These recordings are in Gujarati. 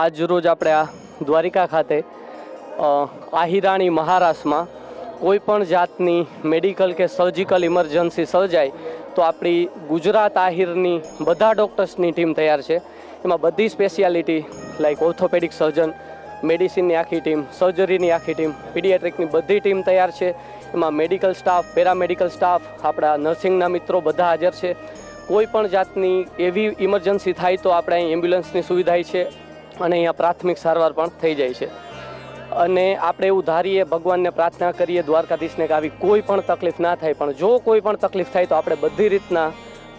આજ રોજ આપણે આ દ્વારિકા ખાતે આહિરાણી મહારાષ્ટ્રમાં કોઈ પણ જાતની મેડિકલ કે સર્જિકલ ઇમરજન્સી સર્જાય, તો આપણી ગુજરાત આહિરની બધા ડૉક્ટર્સની ટીમ તૈયાર છે. એમાં બધી સ્પેશિયાલિટી લાઈક ઓર્થોપેડિક સર્જન, મેડિસિનની આખી ટીમ, સર્જરીની આખી ટીમ, પીડિયાટ્રિકની બધી ટીમ તૈયાર છે. એમાં મેડિકલ સ્ટાફ, પેરામેડિકલ સ્ટાફ, આપણા નર્સિંગના મિત્રો બધા હાજર છે. કોઈ પણ જાતની એવી ઇમરજન્સી થાય તો આપણે અહીં એમ્બ્યુલન્સની સુવિધા છે. અને અહીંયા પ્રાથમિક સારવાર પણ થઈ જાય છે. અને આપણે એવું ધારીએ, ભગવાનને પ્રાર્થના કરીએ, દ્વારકાધીશને કે આવી કોઈ પણ તકલીફ ના થાય, પણ જો કોઈ પણ તકલીફ થાય તો આપણે બધી રીતના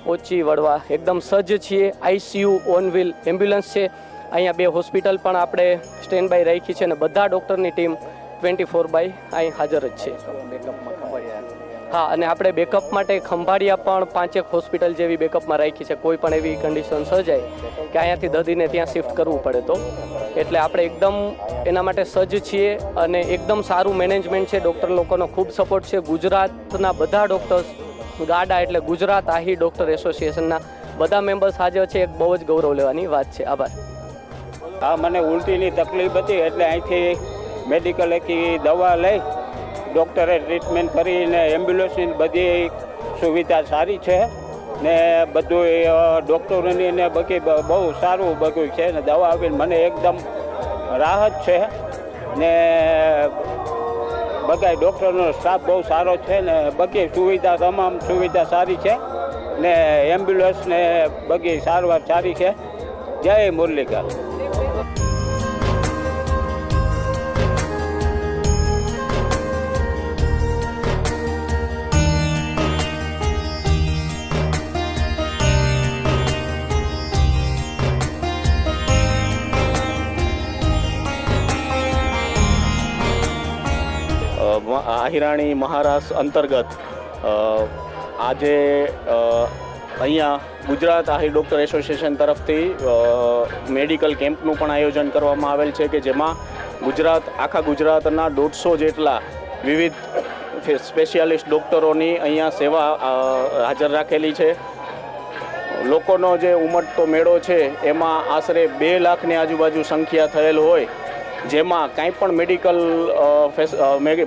પહોંચી વળવા, એકદમ સજ્જ છીએ. આઈસીયુ ઓન વ્હીલ એમ્બ્યુલન્સ છે. અહીંયા બે હોસ્પિટલ પણ આપણે સ્ટેન્ડ બાય રાખી છે અને બધા ડૉક્ટરની ટીમ ટ્વેન્ટી ફોર બાય અહીં હાજર જ છે. હા, અને આપણે બેકઅપ માટે ખંભાળિયા પણ પાંચેક હોસ્પિટલ જેવી બેકઅપમાં રાખી છે. કોઈ પણ એવી કન્ડિશન સર્જાય કે અહીંયાથી દર્દીને ત્યાં શિફ્ટ કરવું પડે તો. એટલે આપણે એકદમ એના માટે સજ્જ છીએ અને એકદમ સારું મેનેજમેન્ટ છે. ડૉક્ટર લોકોનો ખૂબ સપોર્ટ છે. ગુજરાતના બધા ડૉક્ટર્સ ગાડા એટલે ગુજરાત આહી ડૉક્ટર એસોસિએશનના બધા મેમ્બર્સ હાજર છે. એક બહુ જ ગૌરવ લેવાની વાત છે. આભાર. હા, મને ઉલટીની તકલીફ હતી એટલે અહીંથી મેડિકલ દવા લઈ ડૉક્ટરે ટ્રીટમેન્ટ કરીને એમ્બ્યુલન્સની બધી સુવિધા સારી છે ને બધું ડૉક્ટરોની ને બધી બહુ સારું બધું છે ને દવા આપીને મને એકદમ રાહત છે ને બધા ડૉક્ટરનો સ્ટાફ બહુ સારો છે ને બધી સુવિધા, તમામ સુવિધા સારી છે ને એમ્બ્યુલન્સ ને બધી સારવાર સારી છે. જય મુરલીધર. આહિરાણી મહારાષ્ટ્ર અંતર્ગત આજે અહીંયા ગુજરાત આહિર ડૉક્ટર એસોસિએશન તરફથી મેડિકલ કેમ્પનું પણ આયોજન કરવામાં આવેલ છે કે જેમાં ગુજરાત, આખા ગુજરાતના દોઢસો જેટલા વિવિધ સ્પેશિયાલિસ્ટ ડૉક્ટરોની અહીંયા સેવા હાજર રાખેલી છે. લોકોનો જે ઉમટતો મેળો છે, એમાં આશરે બે લાખની આજુબાજુ સંખ્યા થયેલ હોય. જેમાં કાંઈ પણ મેડિકલ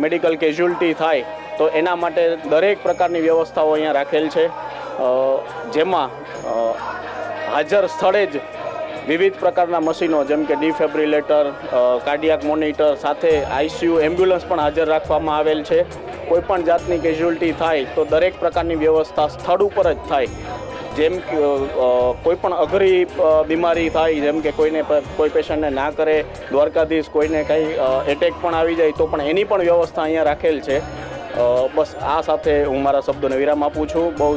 મેડિકલ કેઝ્યુઅલ્ટી થાય, તો એના માટે દરેક પ્રકારની વ્યવસ્થાઓ અહીંયા રાખેલ છે. જેમાં હાજર સ્થળે જ વિવિધ પ્રકારના મશીનો, જેમ કે ડિફેબ્રિલેટર કાર્ડિયાક મોનિટર, સાથે આઈસીયુ એમ્બ્યુલન્સ પણ હાજર રાખવામાં આવેલ છે. કોઈપણ જાતની કેઝ્યુઅલ્ટી થાય, તો દરેક પ્રકારની વ્યવસ્થા સ્થળ ઉપર જ થાય. જેમ કોઈ પણ અઘરી બીમારી થાય, જેમ કે કોઈને કોઈ પેશન્ટને ના કરે, દ્વારકાધીશ કોઈને કંઈ એટેક પણ આવી જાય, તો પણ એની પણ વ્યવસ્થા અહીંયા રાખેલ છે. બસ આ સાથે હું મારા શબ્દોને વિરામ આપું છું. બહુ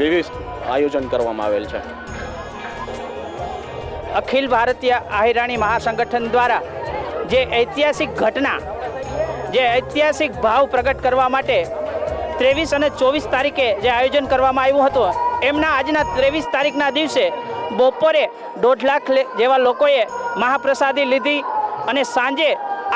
વિવિધ આયોજન કરવામાં આવેલ છે. અખિલ ભારતીય આહિરાણી મહાસંગઠન દ્વારા જે ઐતિહાસિક ઘટના, જે ઐતિહાસિક ભાવ પ્રગટ કરવા માટે ત્રેવીસ અને ચોવીસ તારીખે જે આયોજન કરવામાં આવ્યું હતું એમના આજના ત્રેવીસ તારીખના દિવસે બપોરે દોઢ લાખ જેવા લોકોએ મહાપ્રસાદી લીધી અને સાંજે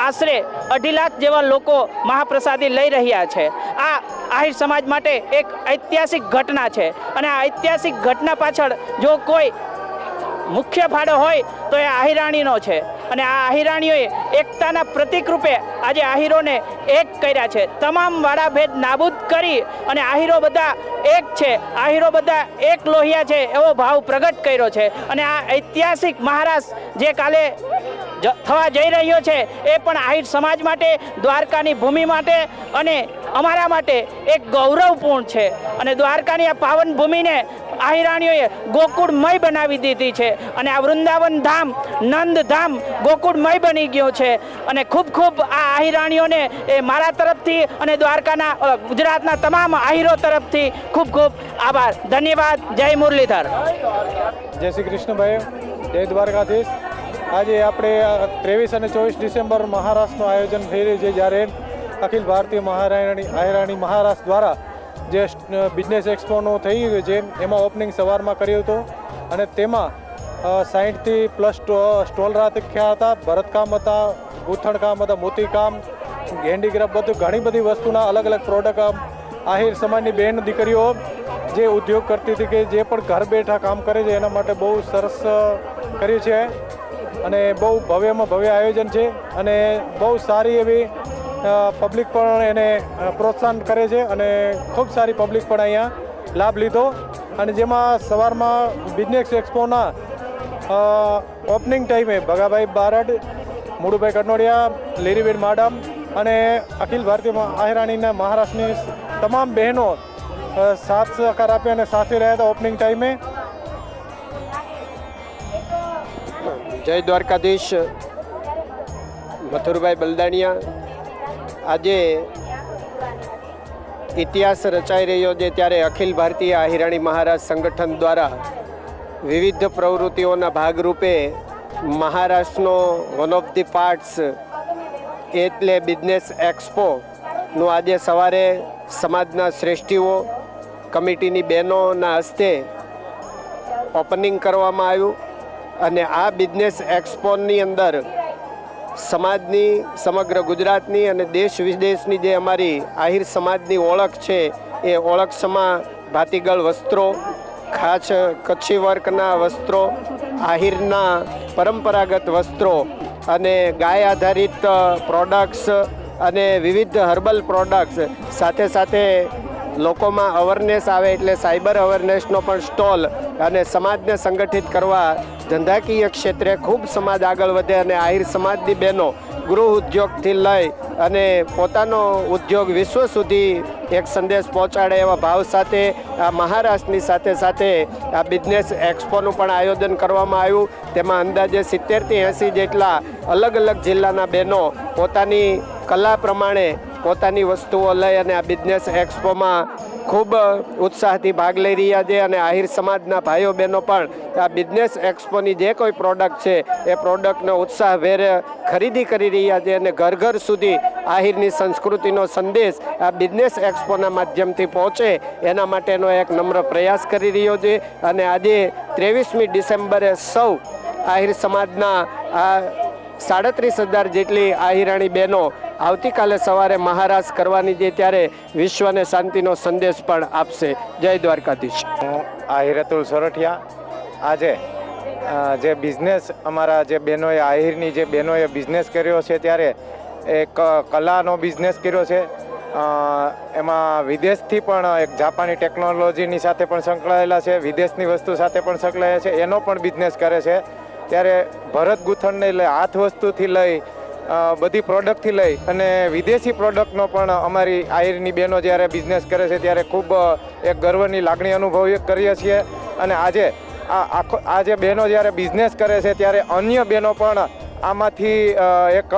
આશરે અઢી લાખ જેવા લોકો મહાપ્રસાદી લઈ રહ્યા છે. આ આહિર સમાજ માટે એક ઐતિહાસિક ઘટના છે અને આ ઐતિહાસિક ઘટના પાછળ જો કોઈ મુખ્ય ફાળો હોય તો એ આહિરાણીનો છે. અને આ આહિરાણીઓએ એકતાના પ્રતિક રૂપે આજે આહિરોને એક કર્યા છે. તમામ વાડાભેદ નાબૂદ કરી અને આહિરો બધા એક છે. આહિરો બધા એક લોહિયા છે એવો ભાવ પ્રગટ કર્યો છે. અને આ ઐતિહાસિક મહારાષ્ટ્ર જે કાલે થવા જઈ રહ્યો છે. એ પણ આહિર સમાજ માટે, દ્વારકાની ભૂમિ માટે અને અમારા માટે એક ગૌરવપૂર્ણ છે. અને દ્વારકાની આ પાવન ભૂમિને આહિરાણીઓએ ગોકુળમય બનાવી દીધી છે. અને આ વૃંદાવન ધામ, નંદ ધામ ગોકુળમય બની ગયું છે. અને ખૂબ ખૂબ આ આહિરાણીઓને એ મારા તરફથી અને દ્વારકાના ગુજરાતના તમામ આહિરો તરફથી ખૂબ ખૂબ આભાર. ધન્યવાદ. જય મુરલીધર. જય શ્રી કૃષ્ણભાઈ જય દ્વારકાધીશ. આજે આપણે ત્રેવીસ અને ચોવીસ ડિસેમ્બર મહારાષ્ટ્રનું આયોજન થઈ રહ્યું છે, જ્યારે અખિલ ભારતીય મહારાણી આયરાણી મહારાષ્ટ્ર દ્વારા જે બિઝનેસ એક્સપોનું થઈ ગયું છે, એમાં ઓપનિંગ સવારમાં કર્યું હતું અને તેમાં સાહીઠથી પ્લસ સ્ટોલ રાખ્યા હતા ભરતકામ હતા ગૂંથણકામ હતા મોતીકામ હેન્ડીક્રાફ્ટ બધું, ઘણી બધી વસ્તુના અલગ અલગ પ્રોડક્ટ આહિર સમાજની બહેન દીકરીઓ જે ઉદ્યોગ કરતી હતી કે જે પણ ઘર બેઠા કામ કરે છે, એના માટે બહુ સરસ કર્યું છે. અને બહુ ભવ્યમાં ભવ્ય આયોજન છે અને બહુ સારી એવી પબ્લિક પણ એને પ્રોત્સાહન કરે છે અને ખૂબ સારી પબ્લિક પણ અહીંયા લાભ લીધો. અને જેમાં સવારમાં બિઝનેસ એક્સપોના ઓપનિંગ ટાઈમે ભગાભાઈ બારડ, મુડુભાઈ કટનોડિયા લીરીબેન માડમ અને અખિલ ભારતીય આહિરાણીના મહારાષ્ટ્રની તમામ બહેનો સાથ સહકાર આપ્યો અને સાથે રહ્યા હતા ઓપનિંગ ટાઈમે જય દ્વારકાધીશ, મથુરભાઈ બલદાણિયા. આજે ઇતિહાસ રચાઈ રહ્યો છે ત્યારે અખિલ ભારતીય આહિરાણી મહારાજ સંગઠન દ્વારા વિવિધ પ્રવૃત્તિઓના ભાગરૂપે મહારાષ્ટ્રનો વન ઓફ ધી પાર્ટ્સ એટલે બિઝનેસ એક્સપોનું આજે સવારે સમાજના શ્રેષ્ઠીઓ, કમિટીની બહેનોના હસ્તે ઓપનિંગ કરવામાં આવ્યું. અને આ બિઝનેસ એક્સપોની અંદર સમાજની, સમગ્ર ગુજરાતની અને દેશ વિદેશની જે અમારી આહિર સમાજની ઓળખ છે, એ ઓળખ સમા ભાતીગળ વસ્ત્રો, ખાસ કચ્છી વર્કના વસ્ત્રો, આહિરના પરંપરાગત વસ્ત્રો અને ગાય આધારિત પ્રોડક્ટ્સ અને વિવિધ હર્બલ પ્રોડક્ટ્સ સાથે સાથે લોકોમાં અવેરનેસ આવે એટલે સાયબર અવેરનેસનો પણ સ્ટોલ અને સમાજને સંગઠિત કરવા ધંધાકીય ક્ષેત્રે ખૂબ સમાજ આગળ વધે અને આહિર સમાજની બહેનો ગૃહ ઉદ્યોગથી લઈ અને પોતાનો ઉદ્યોગ વિશ્વ સુધી એક સંદેશ પહોંચાડે એવા ભાવ સાથે આ મહારાષ્ટ્રની સાથે સાથે આ બિઝનેસ એક્સપોનું પણ આયોજન કરવામાં આવ્યું. તેમાં અંદાજે સિત્તેરથી એંસી જેટલા અલગ અલગ જિલ્લાના બહેનો પોતાની કલા પ્રમાણે પોતાની વસ્તુઓ લઈ અને આ બિઝનેસ એક્સપોમાં ખૂબ ઉત્સાહથી ભાગ લઈ રહ્યા છે અને આહિર સમાજના ભાઈઓ બહેનો પણ આ બિઝનેસ એક્સપોની જે કોઈ પ્રોડક્ટ છે, એ પ્રોડક્ટનો ઉત્સાહભેર ખરીદી કરી રહ્યા છે અને ઘર ઘર સુધી આહિરની સંસ્કૃતિનો સંદેશ આ બિઝનેસ એક્સપોના માધ્યમથી પહોંચે, એના માટેનો એક નમ્ર પ્રયાસ કરી રહ્યો છે અને આજે ત્રેવીસમી ડિસેમ્બરે સૌ આહિર સમાજના આ સાડત્રીસ હજાર જેટલી આહિરાણી બહેનો આવતીકાલે સવારે મહારાજ કરવાની છે ત્યારે વિશ્વને શાંતિનો સંદેશ પણ આપશે. જય દ્વારકાધીશ. આ હિરતુલ સોરઠિયા, આજે જે બિઝનેસ અમારા જે બહેનોએ, આહિરની જે બહેનોએ બિઝનેસ કર્યો છે ત્યારે એક કલાનો બિઝનેસ કર્યો છે. એમાં વિદેશથી પણ એક જાપાની ટેકનોલોજીની સાથે પણ સંકળાયેલા છે, વિદેશની વસ્તુ સાથે પણ સંકળાયેલા છે, એનો પણ બિઝનેસ કરે છે. ત્યારે ભરત ગૂંથણને લઈ હાથ વસ્તુથી લઈ બધી પ્રોડક્ટથી લઈ અને વિદેશી પ્રોડક્ટનો પણ અમારી આયરની બહેનો જ્યારે બિઝનેસ કરે છે ત્યારે ખૂબ એક ગર્વની લાગણી અનુભવી કરીએ છીએ. અને આજે આ આખો આજે બહેનો જ્યારે બિઝનેસ કરે છે ત્યારે અન્ય બહેનો પણ આમાંથી એક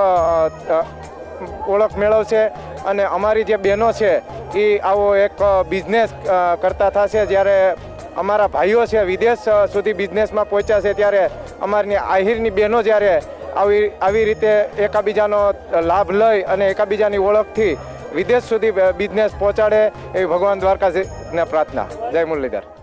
ઓળખ મેળવશે. અને અમારી જે બહેનો છે એ આવો એક બિઝનેસ કરતા થશે. જ્યારે અમારા ભાઈઓ છે વિદેશ સુધી બિઝનેસમાં પહોંચ્યા છે ત્યારે અમારી આહિરની બહેનો જ્યારે આવી આવી રીતે એકાબીજાનો લાભ લઈ અને એકાબીજાની ઓળખથી વિદેશ સુધી બિઝનેસ પહોંચાડે એવી ભગવાન દ્વારકાશીને પ્રાર્થના. જય મુરલીધર.